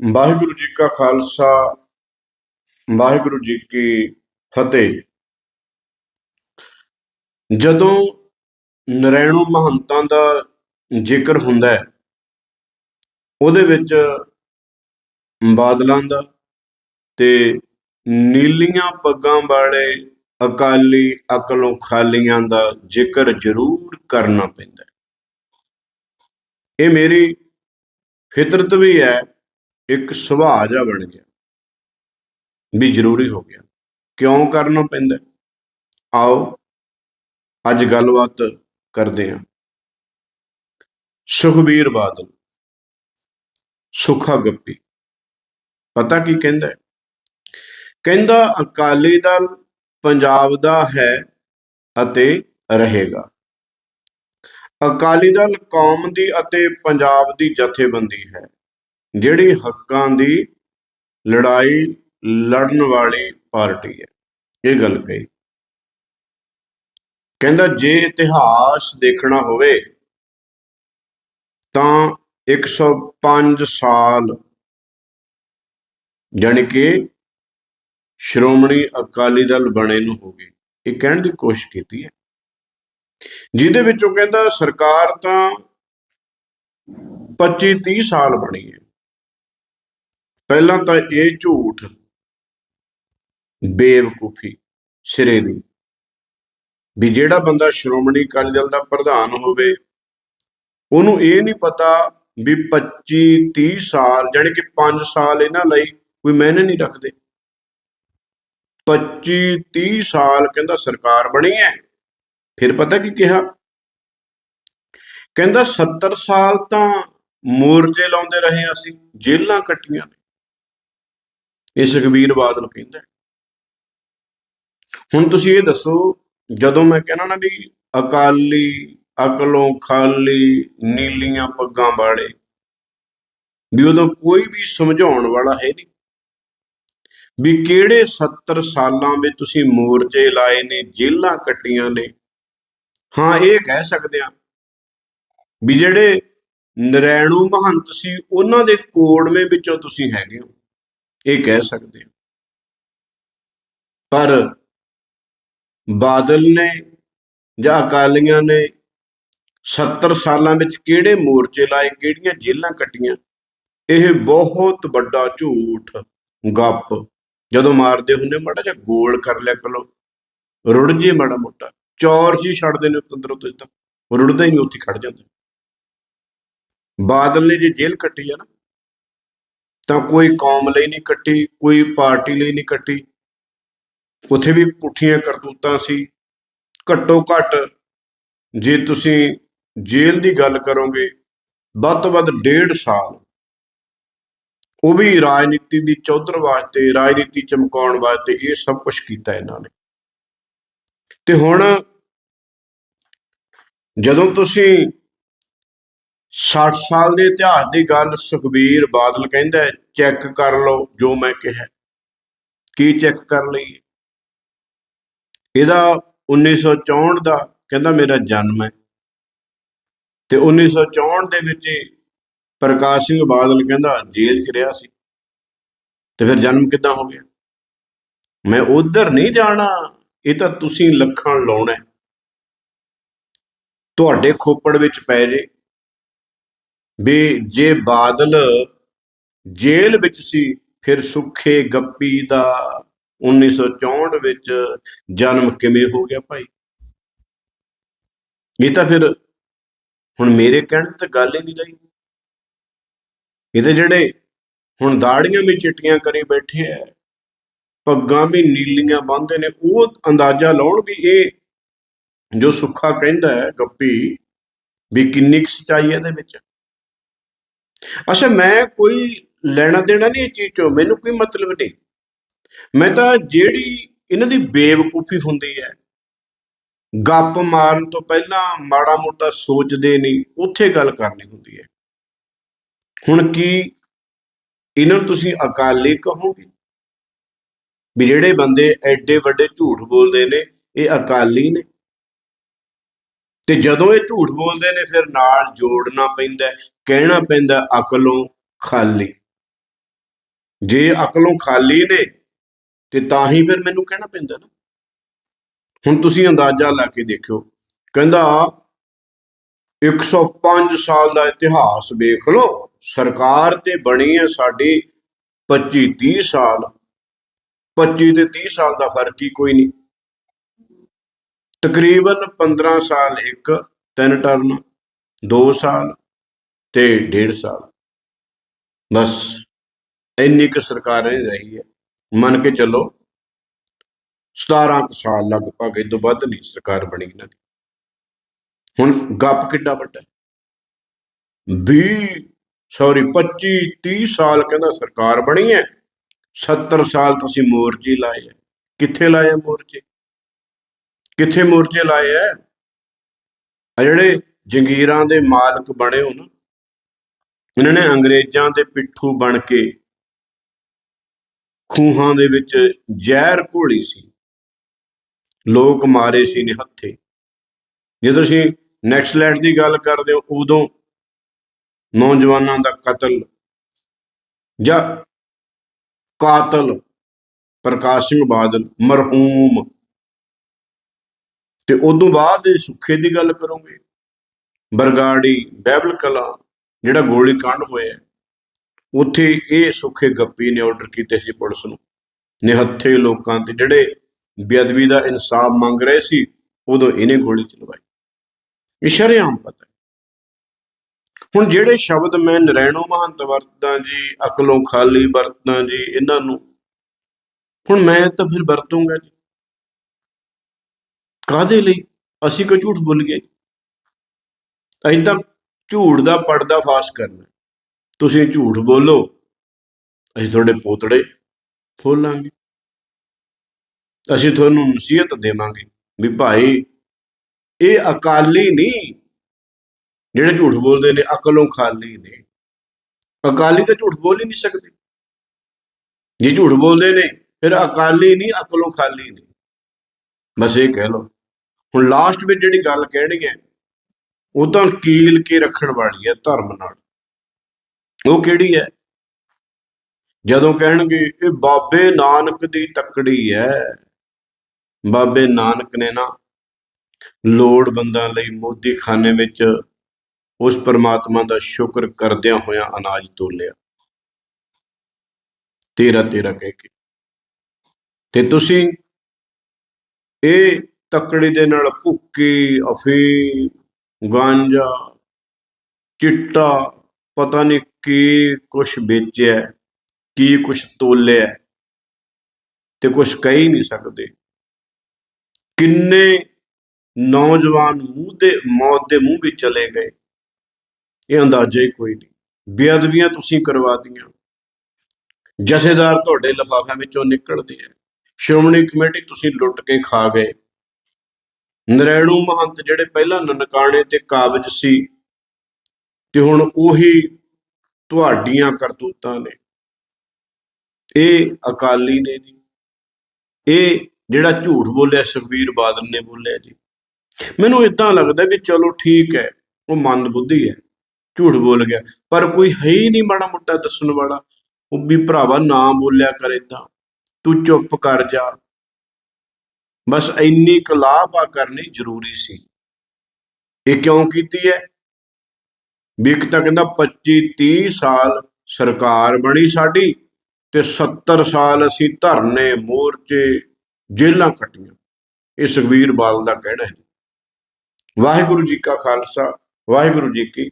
ਵਾਹਿਗੁਰੂ ਜੀ ਕਾ ਖਾਲਸਾ, ਵਾਹਿਗੁਰੂ ਜੀ ਕੀ ਫਤਿਹ। ਜਦੋਂ ਨਰੈਣੂ ਮਹੰਤਾਂ ਦਾ ਜ਼ਿਕਰ ਹੁੰਦਾ ਹੈ, ਉਹਦੇ ਵਿੱਚ ਬਾਦਲਾਂ ਦਾ ਤੇ ਨੀਲੀਆਂ ਪੱਗਾਂ ਵਾਲੇ ਅਕਾਲੀ ਅਕਲੋਂ ਖਾਲੀਆਂ ਦਾ ਜ਼ਿਕਰ ਜ਼ਰੂਰ ਕਰਨਾ ਪੈਂਦਾ ਹੈ। ਇਹ ਮੇਰੀ ਫਿਤਰਤ ਵੀ ਹੈ ਇੱਕ ਸੁਭਾਅ ਜਿਹਾ ਬਣ ਗਿਆ। ਵੀ ਜ਼ਰੂਰੀ ਹੋ ਗਿਆ। ਕਿਉਂ ਕਰਨਾ ਪੈਂਦਾ? ਆਓ, ਅੱਜ ਗੱਲਬਾਤ ਕਰਦੇ ਹਾਂ। ਸੁਖਬੀਰ ਬਾਦਲ ਸੁਖਾ ਗੱਪੀ ਪਤਾ ਕੀ ਕਹਿੰਦਾ? ਕਹਿੰਦਾ, ਅਕਾਲੀ ਦਲ ਪੰਜਾਬ ਦਾ ਹੈ ਅਤੇ ਰਹੇਗਾ। ਅਕਾਲੀ ਦਲ ਕੌਮ ਦੀ ਅਤੇ ਪੰਜਾਬ ਦੀ ਜਥੇਬੰਦੀ ਹੈ। ਜਿਹੜੀ ਹੱਕਾਂ ਦੀ ਲੜਾਈ ਲੜਨ ਵਾਲੀ ਪਾਰਟੀ ਹੈ। ਇਹ ਗੱਲ ਕਹੀ। ਕਹਿੰਦਾ, ਜੇ ਇਤਿਹਾਸ ਦੇਖਣਾ ਹੋਵੇ, ਤਾਂ 105 ਸਾਲ ਜਾਣੀ ਕਿ ਸ਼੍ਰੋਮਣੀ ਅਕਾਲੀ ਦਲ ਬਣੇ ਨੂੰ ਹੋ ਗਏ। ਇਹ ਕਹਿਣ ਦੀ ਕੋਸ਼ਿਸ਼ ਕੀਤੀ ਹੈ। ਜਿਹਦੇ ਵਿੱਚੋਂ ਕਹਿੰਦਾ, ਸਰਕਾਰ ਤਾਂ 25 30 ਸਾਲ ਬਣੀ ਹੈ। ਪਹਿਲਾਂ ਤਾਂ ਇਹ ਝੂਠ ਬੇਵਕੂਫੀ ਸਿਰੇ ਦੀ ਵੀ ਜਿਹੜਾ ਬੰਦਾ ਸ਼੍ਰੋਮਣੀ ਅਕਾਲੀ ਦਲ ਦਾ ਪ੍ਰਧਾਨ ਹੋਵੇ, ਉਹਨੂੰ ਇਹ ਨਹੀਂ ਪਤਾ ਵੀ 25 30 ਸਾਲ, ਜਾਣੀ ਕਿ 5 ਸਾਲ ਇਹਨਾਂ ਲਈ ਕੋਈ ਮਾਇਨੇ ਨਹੀਂ ਰੱਖਦੇ। 25 30 ਸਾਲ ਕਹਿੰਦਾ ਸਰਕਾਰ ਬਣੀ ਹੈ। ਫਿਰ ਪਤਾ ਕੀ ਕਿਹਾ? ਕਹਿੰਦਾ 70 ਸਾਲ ਤਾਂ ਮੋਰਜੇ ਲਾਉਂਦੇ ਰਹੇ ਅਸੀਂ ਜੇਲਾਂ ਕੱਟੀਆਂ ਨੇ। ਇਹ ਸੁਖਬੀਰ ਬਾਦਲ ਕਹਿੰਦਾ ਹੁਣ ਤੁਸੀਂ ਇਹ ਦੱਸੋ, ਜਦੋਂ ਮੈਂ ਕਹਿੰਦਾ ਨਾ ਵੀ ਅਕਾਲੀ, ਅਕਲੋਂ ਖਾਲੀ, ਨੀਲੀਆਂ ਪੱਗਾਂ ਵਾਲੇ, ਵੀ ਉਦੋਂ ਕੋਈ ਵੀ ਸਮਝਾਉਣ ਵਾਲਾ ਹੈ ਨਹੀਂ। ਵੀ ਕਿਹੜੇ 70 ਸਾਲਾਂ ਵਿੱਚ ਤੁਸੀਂ ਮੋਰਚੇ ਲਾਏ ਨੇ ਜੇਲਾਂ ਕੱਟੀਆਂ ਨੇ? ਹਾਂ, ਇਹ ਕਹਿ ਸਕਦੇ ਆ ਵੀ ਜਿਹੜੇ ਨਰੈਣੂ ਮਹੰਤ ਸੀ, ਉਹਨਾਂ ਦੇ ਕੋੜਵੇਂ ਵਿੱਚੋਂ ਤੁਸੀਂ ਹੈਗੇ ਹੋ। ਇਹ ਕਹਿ ਸਕਦੇ ਆ ਪਰ ਬਾਦਲ ਨੇ ਜਾਂ ਅਕਾਲੀਆਂ ਨੇ 70 ਸਾਲਾਂ ਵਿੱਚ ਕਿਹੜੇ ਮੋਰਚੇ ਲਾਏ, ਕਿਹੜੀਆਂ ਜੇਲਾਂ ਕੱਟੀਆਂ, ਇਹ ਬਹੁਤ ਵੱਡਾ ਝੂਠ ਗੱਪ। ਜਦੋਂ ਮਾਰਦੇ ਹੁੰਦੇ ਮਾੜਾ ਜਿਹਾ ਗੋਲ ਕਰ ਲਿਆ ਕਰੋ। ਰੁੜ ਜੇ ਮਾੜਾ ਮੋਟਾ। ਚੌਰ ਜੀ ਛੱਡਦੇ ਨੇ ਪਤੰਦਰ ਤੋਂ ਤਾਂ। ਉਹ ਰੁੜਦਾ ਹੀ ਨਹੀਂ, ਉੱਥੇ ਹੀ ਖੜ ਜਾਂਦਾ। ਬਾਦਲ ਨੇ ਜੇ ਜੇਲ੍ਹ ਕੱਟੀ ਆ ਨਾ ਤਾਂ ਕੋਈ ਕੌਮ ਲਈ ਨਹੀਂ ਕੱਟੀ, ਕੋਈ ਪਾਰਟੀ ਲਈ ਨਹੀਂ ਕੱਟੀ। ਉੱਥੇ ਵੀ ਪੁੱਠੀਆਂ ਕਰਤੂਤਾਂ ਸੀ। ਘੱਟੋ ਘੱਟ ਜੇ ਤੁਸੀਂ ਜੇਲ੍ਹ ਦੀ ਗੱਲ ਕਰੋਗੇ, ਵੱਧ ਤੋਂ ਵੱਧ ਡੇਢ ਸਾਲ ਉਹ ਵੀ ਰਾਜਨੀਤੀ ਦੀ ਚੌਧਰ ਵਾਸਤੇ, ਰਾਜਨੀਤੀ ਚਮਕਾਉਣ ਵਾਸਤੇ ਇਹ ਸਭ ਕੁਝ ਕੀਤਾ ਇਹਨਾਂ ਨੇ। ਤੇ ਹੁਣ ਜਦੋਂ ਤੁਸੀਂ 60 ਸਾਲ ਦੇ ਇਤਿਹਾਸ ਦੀ ਗੱਲ ਸੁਖਬੀਰ ਬਾਦਲ ਕਹਿੰਦਾ ਚੈੱਕ ਕਰ ਲਓ ਜੋ ਮੈਂ ਕਿਹਾ। ਕੀ ਚੈੱਕ ਕਰ ਲਈ? ਇਹਦਾ 1964 ਦਾ ਕਹਿੰਦਾ ਮੇਰਾ ਜਨਮ ਹੈ। ਤੇ 1964 ਦੇ ਵਿੱਚ ਪ੍ਰਕਾਸ਼ ਸਿੰਘ ਬਾਦਲ ਕਹਿੰਦਾ ਜੇਲ੍ਹ 'ਚ ਰਿਹਾ ਸੀ। ਤੇ ਫਿਰ ਜਨਮ ਕਿੱਦਾਂ ਹੋ ਗਿਆ? ਮੈਂ ਉਧਰ ਨਹੀਂ ਜਾਣਾ, ਇਹ ਤਾਂ ਤੁਸੀਂ ਲੱਖਾਂ ਲਾਉਣਾ ਤੁਹਾਡੇ ਖੋਪੜ ਵਿੱਚ ਪੈ ਜੇ। ਵੀ ਜੇ ਬਾਦਲ ਜੇਲ੍ਹ ਵਿੱਚ ਸੀ, ਫਿਰ ਸੁੱਖੇ ਗੱਪੀ ਦਾ 1964 ਵਿੱਚ ਜਨਮ ਕਿਵੇਂ ਹੋ ਗਿਆ ਭਾਈ? ਇਹ ਤਾਂ ਫਿਰ ਹੁਣ ਮੇਰੇ ਕਹਿਣ ਤੇ ਤਾਂ ਗੱਲ ਹੀ ਨਹੀਂ ਰਹੀ। ਇਹਦੇ ਜਿਹੜੇ ਹੁਣ ਦਾੜੀਆਂ ਵੀ ਚਿੱਟੀਆਂ ਕਰੀ ਬੈਠੇ ਐ ਪੱਗਾਂ ਵੀ ਨੀਲੀਆਂ ਬੰਨ੍ਹਦੇ ਨੇ, ਉਹ ਅੰਦਾਜ਼ਾ ਲਾਉਣ ਵੀ ਇਹ ਜੋ ਸੁੱਖਾ ਕਹਿੰਦਾ ਹੈ ਗੱਪੀ ਵੀ ਕਿੰਨੀ ਕੁ ਸਚਾਈ ਇਹਦੇ ਵਿੱਚ? ਅੱਛਾ, ਮੈਂ ਕੋਈ ਲੈਣਾ ਦੇਣਾ ਨਹੀਂ ਇਹ ਚੀਜ਼ ਚੋਂ? ਮੈਨੂੰ ਕੋਈ ਮਤਲਬ ਨਹੀਂ। ਮੈਂ ਤਾਂ ਜਿਹੜੀ ਇਹਨਾਂ ਦੀ ਬੇਵਕੂਫੀ ਹੁੰਦੀ ਹੈ, ਗੱਪ ਮਾਰਨ ਤੋਂ ਪਹਿਲਾਂ ਮਾੜਾ ਮੋਟਾ ਸੋਚਦੇ ਨਹੀਂ, ਉੱਥੇ ਗੱਲ ਕਰਨੀ ਹੁੰਦੀ ਹੈ। ਹੁਣ ਕੀ ਇਹਨਾਂ ਨੂੰ ਤੁਸੀਂ ਅਕਾਲੀ ਕਹੋਗੇ? ਵੀ ਜਿਹੜੇ ਬੰਦੇ ਐਡੇ ਵੱਡੇ ਝੂਠ ਬੋਲਦੇ ਨੇ, ਇਹ ਅਕਾਲੀ ਨੇ? ਤੇ ਜਦੋਂ ਇਹ ਝੂਠ ਬੋਲਦੇ ਨੇ, ਫਿਰ ਨਾਲ ਜੋੜਨਾ ਪੈਂਦਾ ਕਹਿਣਾ ਪੈਂਦਾ ਅਕਲੋਂ ਖਾਲੀ। ਜੇ ਅਕਲੋਂ ਖਾਲੀ ਨੇ, ਤੇ ਤਾਂ ਹੀ ਫਿਰ ਮੈਨੂੰ ਕਹਿਣਾ ਪੈਂਦਾ ਨਾ। ਹੁਣ ਤੁਸੀਂ ਅੰਦਾਜ਼ਾ ਲਾ ਕੇ ਦੇਖਿਓ, ਕਹਿੰਦਾ 105 ਸਾਲ ਦਾ ਇਤਿਹਾਸ ਵੇਖ ਲਓ, ਸਰਕਾਰ ਤੇ ਬਣੀ ਹੈ ਸਾਡੀ 25 30 ਸਾਲ। 25 ਤੇ 30 ਸਾਲ ਦਾ ਫ਼ਰਕ ਹੀ ਕੋਈ ਨਹੀਂ। ਤਕਰੀਬਨ 15 ਸਾਲ ਇੱਕ, ਤਿੰਨ ਟਰਨ 2 ਸਾਲ ਤੇ 1.5 ਸਾਲ। ਬਸ, ਇੰਨੀ ਕੁ ਸਰਕਾਰ ਨਹੀਂ ਰਹੀ ਹੈ। ਮੰਨ ਕੇ ਚੱਲੋ 17 ਕੁ ਸਾਲ ਲਗਭਗ ਇਹ ਤੋਂ ਵੱਧ ਨਹੀਂ ਸਰਕਾਰ ਬਣੀ ਇਹਨਾਂ ਦੀ। ਹੁਣ ਗੱਪ ਕਿੱਡਾ ਵੱਡਾ ਹੈ। 20 ਸੌਰੀ 25 30 ਸਾਲ ਕਹਿੰਦਾ ਸਰਕਾਰ ਬਣੀ ਹੈ। 70 ਸਾਲ ਤੁਸੀਂ ਮੋਰਚੇ ਲਾਏ ਹੈ। ਕਿੱਥੇ ਲਾਏ ਆ ਮੋਰਚੇ? ਕਿੱਥੇ ਮੋਰਚੇ ਲਾਏ ਐ? ਆ ਜਿਹੜੇ ਜੰਗੀਰਾਂ ਦੇ ਮਾਲਕ ਬਣੇ ਹੋ ਨਾ ਇਹਨਾਂ ਨੇ ਅੰਗਰੇਜ਼ਾਂ ਦੇ ਪਿੱਠੂ ਬਣ ਕੇ ਖੂਹਾਂ ਦੇ ਵਿੱਚ ਜ਼ਹਿਰ ਘੋਲੀ ਸੀ। ਲੋਕ ਮਾਰੇ ਸੀ ਨਿਹੱਥੇ ਜੇ ਤੁਸੀਂ ਨੈਕਸਲੈਟ ਦੀ ਗੱਲ ਕਰਦੇ ਹੋ, ਉਦੋਂ ਨੌਜਵਾਨਾਂ ਦਾ ਕਤਲ ਜਾਂ ਕਾਤਲ ਪ੍ਰਕਾਸ਼ ਸਿੰਘ ਬਾਦਲ, ਮਰਹੂਮ ਤੇ ਉਦੋਂ ਬਾਅਦ ਸੁੱਖੇ ਦੀ ਗੱਲ ਕਰੋਗੇ। ਬਰਗਾੜੀ, ਬਹਿਬਲ ਕਲਾ, ਜਿਹੜਾ ਗੋਲੀ ਕਾਂਡ ਹੋਇਆ ਉੱਥੇ ਇਹ ਸੁੱਖੇ ਗੱਪੀ ਨੇ ਆਰਡਰ ਕੀਤੇ ਸੀ ਪੁਲਿਸ ਨੂੰ। ਨਿਹੱਥੇ ਲੋਕਾਂ ਤੇ ਜਿਹੜੇ ਬੇਅਦਬੀ ਦਾ ਇਨਸਾਫ ਮੰਗ ਰਹੇ ਸੀ, ਉਦੋਂ ਇਹਨੇ ਗੋਲੀ ਚਲਵਾਈ। ਇਹ ਸ਼ਰੇਆਮ ਪਤਾ ਹੈ। ਹੁਣ ਜਿਹੜੇ ਸ਼ਬਦ ਮੈਂ ਨਰੈਣੋ ਮਹੰਤ ਵਰਤਦਾ ਜੀ, ਅਕਲੋਂ ਖਾਲੀ ਵਰਤਦਾ ਜੀ, ਇਹਨਾਂ ਨੂੰ, ਹੁਣ ਮੈਂ ਤਾਂ ਫਿਰ ਵਰਤੂੰਗਾ ਜੀ। ਕਾਦੇ ਲਈ? ਅਸੀਂ ਕੋਈ ਝੂਠ ਬੋਲ ਗਏ? ਅਸੀਂ ਤਾਂ ਝੂਠ ਦਾ ਪਰਦਾ ਫਾਸ਼ ਕਰਨਾ। ਤੁਸੀਂ ਝੂਠ ਬੋਲੋ। ਅਸੀਂ ਤੁਹਾਡੇ ਪੋਤੜੇ ਖੋਲਾਂਗੇ। ਅਸੀਂ ਤੁਹਾਨੂੰ ਨਸੀਹਤ ਦੇਵਾਂਗੇ। ਵੀ ਭਾਈ, ਇਹ ਅਕਾਲੀ ਨਹੀਂ। ਜਿਹੜੇ ਝੂਠ ਬੋਲਦੇ ਨੇ, ਅਕਲੋਂ ਖਾਲੀ ਨੇ। ਅਕਾਲੀ ਤਾਂ ਝੂਠ ਬੋਲ ਹੀ ਨਹੀਂ ਸਕਦੇ। ਜੇ ਝੂਠ ਬੋਲਦੇ ਨੇ, ਫਿਰ ਅਕਾਲੀ ਨਹੀਂ, ਅਕਲੋਂ ਖਾਲੀ ਨੇ। ਬਸ ਇਹ ਕਹਿ ਲਓ। ਹੁਣ ਲਾਸਟ ਵਿੱਚ ਜਿਹੜੀ ਗੱਲ ਕਹਿਣੀ ਹੈ ਉਹ ਤਾਂ ਕੀਲ ਕੇ ਰੱਖਣ ਵਾਲੀ ਹੈ ਧਰਮ ਨਾਲ। ਉਹ ਕਿਹੜੀ ਹੈ? ਜਦੋਂ ਕਹਿਣਗੇ, ਇਹ ਬਾਬੇ ਨਾਨਕ ਦੀ ਤੱਕੜੀ ਹੈ। ਬਾਬੇ ਨਾਨਕ ਨੇ ਨਾ ਲੋੜਵੰਦਾਂ ਲਈ ਮੋਦੀ ਖਾਨੇ ਵਿੱਚ ਉਸ ਪਰਮਾਤਮਾ ਦਾ ਸ਼ੁਕਰ ਕਰਦਿਆਂ ਹੋਇਆਂ ਅਨਾਜ ਤੋਲਿਆ। ਤੇਰਾ ਤੇਰਾ ਕਹਿ ਕੇ। ਤੇ ਤੁਸੀਂ ਇਹ ਤੱਕੜੀ ਦੇ ਨਾਲ ਭੁੱਕੀ, ਅਫੀਮ, ਗਾਂਜਾ, ਚਿੱਟਾ, ਪਤਾ ਨਹੀਂ ਕੀ ਕੁਛ ਵੇਚਿਆ, ਕੀ ਕੁਛ ਤੋਲਿਆ ਤੇ ਕੁਛ ਕਹਿ ਨਹੀਂ ਸਕਦੇ। ਕਿੰਨੇ ਨੌਜਵਾਨ ਮੂੰਹ ਦੇ, ਮੌਤ ਦੇ ਮੂੰਹ ਵਿੱਚ ਚਲੇ ਗਏ। ਇਹ ਅੰਦਾਜ਼ਾ ਹੀ ਕੋਈ ਨਹੀਂ ਬੇਅਦਬੀਆਂ ਤੁਸੀਂ ਕਰਵਾ ਦੀਆਂ। ਜਥੇਦਾਰ ਤੁਹਾਡੇ ਲਿਫਾਫਿਆਂ ਵਿੱਚੋਂ ਨਿਕਲਦੇ ਆ। ਸ਼੍ਰੋਮਣੀ ਕਮੇਟੀ ਤੁਸੀਂ ਲੁੱਟ ਕੇ ਖਾ ਗਏ। ਨਰੈਣੂ ਮਹੰਤ ਜਿਹੜੇ ਪਹਿਲਾਂ ਨਨਕਾਣੇ ਤੇ ਕਾਬਜ ਸੀ ਤੇ ਹੁਣ ਉਹੀ ਤੁਹਾਡੀਆਂ ਕਰਤੂਤਾਂ ਨੇ। ਇਹ ਅਕਾਲੀ ਨੇ ਜੀ। ਇਹ ਜਿਹੜਾ ਝੂਠ ਬੋਲਿਆ, ਸੁਖਬੀਰ ਬਾਦਲ ਨੇ ਬੋਲਿਆ ਜੀ। ਮੈਨੂੰ ਇਦਾਂ ਲੱਗਦਾ ਕਿ ਚਲੋ ਠੀਕ ਹੈ, ਉਹ ਮੰਦ ਬੁੱਧੀ ਹੈ, ਝੂਠ ਬੋਲ ਗਿਆ। ਪਰ ਕੋਈ ਹੈ ਹੀ ਨਹੀਂ ਮਾੜਾ ਮੋਟਾ ਦੱਸਣ ਵਾਲਾ। ਉਹ ਵੀ ਭਰਾਵਾ ਨਾ ਬੋਲਿਆ ਕਰ ਏਦਾਂ। ਤੂੰ ਚੁੱਪ ਕਰ ਜਾ। ਬਸ ਇੰਨੀ ਕਲਾਬਾ ਕਰਨੀ ਜ਼ਰੂਰੀ ਸੀ। ਇਹ ਕਿਉਂ ਕੀਤੀ ਹੈ ਵੀ ਇੱਕ ਤਾਂ ਕਹਿੰਦਾ 25 30 ਸਾਲ ਸਰਕਾਰ ਬਣੀ ਸਾਡੀ ਤੇ 70 ਸਾਲ ਅਸੀਂ ਧਰਨੇ, ਮੋਰਚੇ ਜੇਲਾਂ ਕੱਟੀਆਂ। ਇਹ ਸੁਖਬੀਰ ਬਾਲ ਦਾ ਕਹਿਣਾ ਹੈ। ਵਾਹਿਗੁਰੂ ਜੀ ਕਾ ਖਾਲਸਾ, ਵਾਹਿਗੁਰੂ ਜੀ ਕੀ